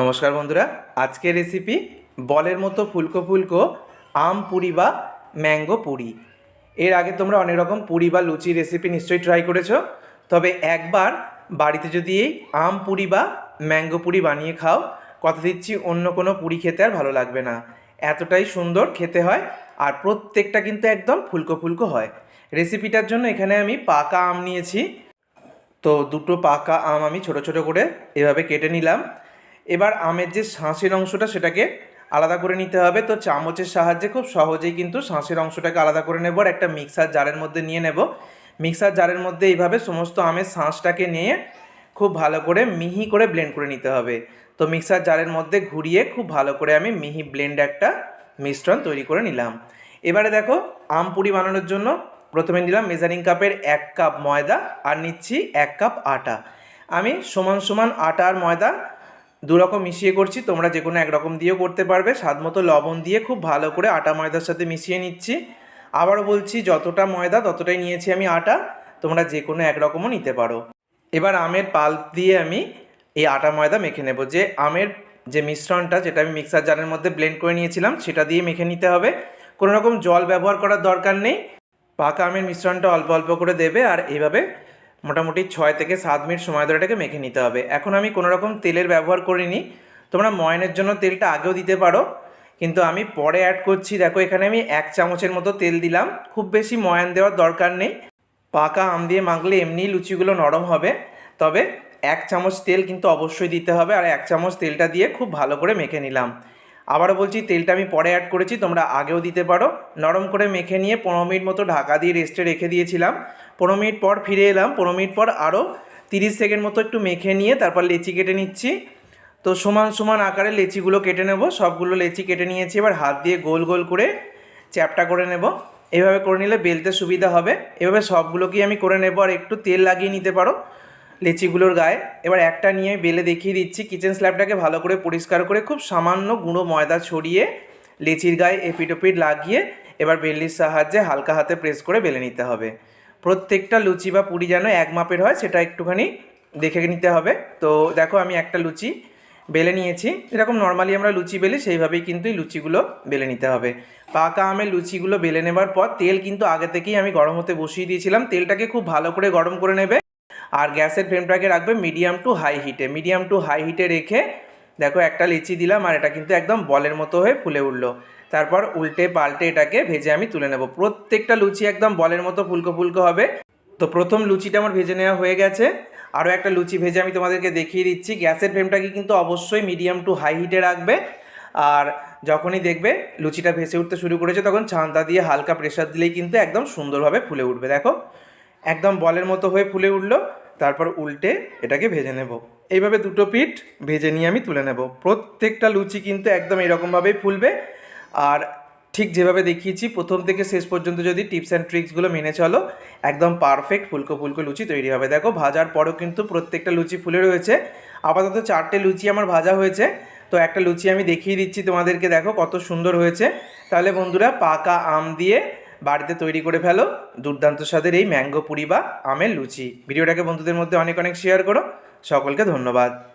নমস্কার বন্ধুরা, আজকের রেসিপি বলের মতো ফুলকো ফুলকো আম পুরি বা ম্যাঙ্গো পুরি। এর আগে তোমরা অনেক রকম পুরি বা লুচি রেসিপি নিশ্চয়ই ট্রাই করেছ। তবে একবার বাড়িতে যদি এই আম পুরি বা ম্যাঙ্গো পুরি বানিয়ে খাও, কথা দিচ্ছি অন্য কোনো পুরি খেতে আর ভালো লাগবে না। এতটাই সুন্দর খেতে হয় আর প্রত্যেকটা কিন্তু একদম ফুলকো ফুলকো হয়। রেসিপিটার জন্য এখানে আমি পাকা আম নিয়েছি। তো দুটো পাকা আম আমি ছোট ছোট করে এভাবে কেটে নিলাম। এবার আমের যে শাঁসের অংশটা সেটাকে আলাদা করে নিতে হবে। তো চামচের সাহায্যে খুব সহজেই কিন্তু শাঁসের অংশটাকে আলাদা করে নেব আর একটা মিক্সার জারের মধ্যে নিয়ে নেব। মিক্সার জারের মধ্যে এইভাবে সমস্ত আমের শাঁসটাকে নিয়ে খুব ভালো করে মিহি করে ব্লেন্ড করে নিতে হবে। তো মিক্সার জারের মধ্যে ঘুরিয়ে খুব ভালো করে আমি মিহি ব্লেন্ড একটা মিশ্রণ তৈরি করে নিলাম। এবারে দেখো, আম পুরি বানানোর জন্য প্রথমে নিলাম মেজারিং কাপের এক কাপ ময়দা আর নিচ্ছি এক কাপ আটা। আমি সমান সমান আটা আর ময়দা দু রকম মিশিয়ে করছি, তোমরা যে কোনো একরকম দিয়েও করতে পারবে। স্বাদ মতো লবণ দিয়ে খুব ভালো করে আটা ময়দার সাথে মিশিয়ে নিচ্ছি। আবারও বলছি, যতটা ময়দা ততটাই নিয়েছি আমি আটা, তোমরা যে কোনো একরকমও নিতে পারো। এবার আমের পাল্প দিয়ে আমি এই আটা ময়দা মেখে নেব। যে আমের যে মিশ্রণটা, যেটা আমি মিক্সার জারের মধ্যে ব্লেন্ড করে নিয়েছিলাম, সেটা দিয়ে মেখে নিতে হবে। কোনো রকম জল ব্যবহার করার দরকার নেই। পাকা আমের মিশ্রণটা অল্প অল্প করে দেবে আর এইভাবে মোটামুটি ছয় থেকে সাত মিনিট সময় ধরে এটাকে মেখে নিতে হবে। এখন আমি কোনো রকম তেলের ব্যবহার করিনি। তোমরা ময়নের জন্য তেলটা আগেও দিতে পারো। কিন্তু আমি পরে অ্যাড করছি। দেখো, এখানে আমি এক চামচের মতো তেল দিলাম। খুব বেশি ময়ান দেওয়ার দরকার নেই। পাকা আম দিয়ে মাখলে এমনি লুচিগুলো নরম হবে। তবে এক চামচ তেল কিন্তু অবশ্যই দিতে হবে। আর এক চামচ তেলটা দিয়ে খুব ভালো করে মেখে নিলাম। আবারও বলছি, তেলটা আমি পরে অ্যাড করেছি, তোমরা আগেও দিতে পারো। নরম করে মেখে নিয়ে পনেরো মিনিট মতো ঢাকা দিয়ে রেস্টে রেখে দিয়েছিলাম। পনেরো মিনিট পর ফিরে এলাম, পনেরো মিনিট পর আরও তিরিশ সেকেন্ড মতো একটু মেখে নিয়ে তারপর লেচি কেটে নিচ্ছি। তো সমান সমান আকারে লেচিগুলো কেটে নেব, সবগুলো লেচি কেটে নিয়েছি, এবার হাত দিয়ে গোল গোল করে চ্যাপটা করে নেব। এভাবে করে নিলে বেলতে সুবিধা হবে। এভাবে সবগুলোকেই আমি করে নেব, আর একটু তেল লাগিয়ে নিতে পারো। লেচিগুলোর গায়ে। এবার একটা নিয়ে বেলে দেখিয়ে দিচ্ছি। কিচেন স্ল্যাবটাকে ভালো করে পরিষ্কার করে খুব সামান্য গুঁড়ো ময়দা ছড়িয়ে লেচির গায়ে এপিটোপিট লাগিয়ে এবার বেল্লির সাহায্যে হালকা হাতে প্রেস করে বেলে নিতে হবে। প্রত্যেকটা লুচি বা পুরি যেন এক মাপের হয়, সেটা একটুখানি দেখে নিতে হবে। তো দেখো আমি একটা লুচি বেলে নিয়েছি। এরকম নর্মালি আমরা লুচি বেলি, সেইভাবেই কিন্তু এই লুচিগুলো বেলে নিতে হবে। পাকা আমের লুচিগুলো বেলে নেবার পর তেল কিন্তু আগে থেকেই আমি গরম হতে বসিয়ে দিয়েছিলাম। তেলটাকে খুব ভালো করে গরম করে নেবে। আর গ্যাসের ফ্লেমটাকে রাখবে মিডিয়াম টু হাই হিটে। মিডিয়াম টু হাই হিটে রেখে দেখো একটা লিচি দিলাম আর এটা কিন্তু একদম বলের মতো হয়ে ফুলে উঠল। তারপর উল্টে পাল্টে এটাকে ভেজে আমি তুলে নেব। প্রত্যেকটা লুচি একদম বলের মতো ফুলকো ফুলকো হবে। তো প্রথম লুচিটা আমার ভেজে নেওয়া হয়ে গেছে। আরও একটা লুচি ভেজে আমি তোমাদেরকে দেখিয়ে দিচ্ছি। গ্যাসের ফ্লেমটাকে কিন্তু অবশ্যই মিডিয়াম টু হাই হিটে রাখবে। আর যখনই দেখবে লুচিটা ভেসে উঠতে শুরু করেছে তখন ছান্তা দিয়ে হালকা প্রেশার দিলেই কিন্তু একদম সুন্দরভাবে ফুলে উঠবে। দেখো, একদম বলের মতো হয়ে ফুলে উঠল। তারপর উল্টে এটাকে ভেজে নেব। এইভাবে দুটো পিঠ ভেজে নিয়ে আমি তুলে নেব। প্রত্যেকটা লুচি কিন্তু একদম এরকমভাবেই ফুলবে। আর ঠিক যেভাবে দেখিয়েছি, প্রথম থেকে শেষ পর্যন্ত যদি টিপস অ্যান্ড ট্রিক্সগুলো মেনে চলো, একদম পারফেক্ট ফুলকো ফুলকো লুচি তৈরি হবে। দেখো, ভাজার পরও কিন্তু প্রত্যেকটা লুচি ফুলে রয়েছে। আপাতত চারটে লুচি আমার ভাজা হয়েছে। তো একটা লুচি আমি দেখিয়ে দিচ্ছি তোমাদেরকে। দেখো, কত সুন্দর হয়েছে। তাহলে বন্ধুরা, পাকা আম দিয়ে বাড়িতে তৈরি করে ফেলো, দুর্দান্ত স্বাদের এই ম্যাঙ্গো পুরি বা আমের লুচি। ভিডিওটাকে বন্ধুদের মধ্যে অনেক অনেক শেয়ার করো। সকলকে ধন্যবাদ।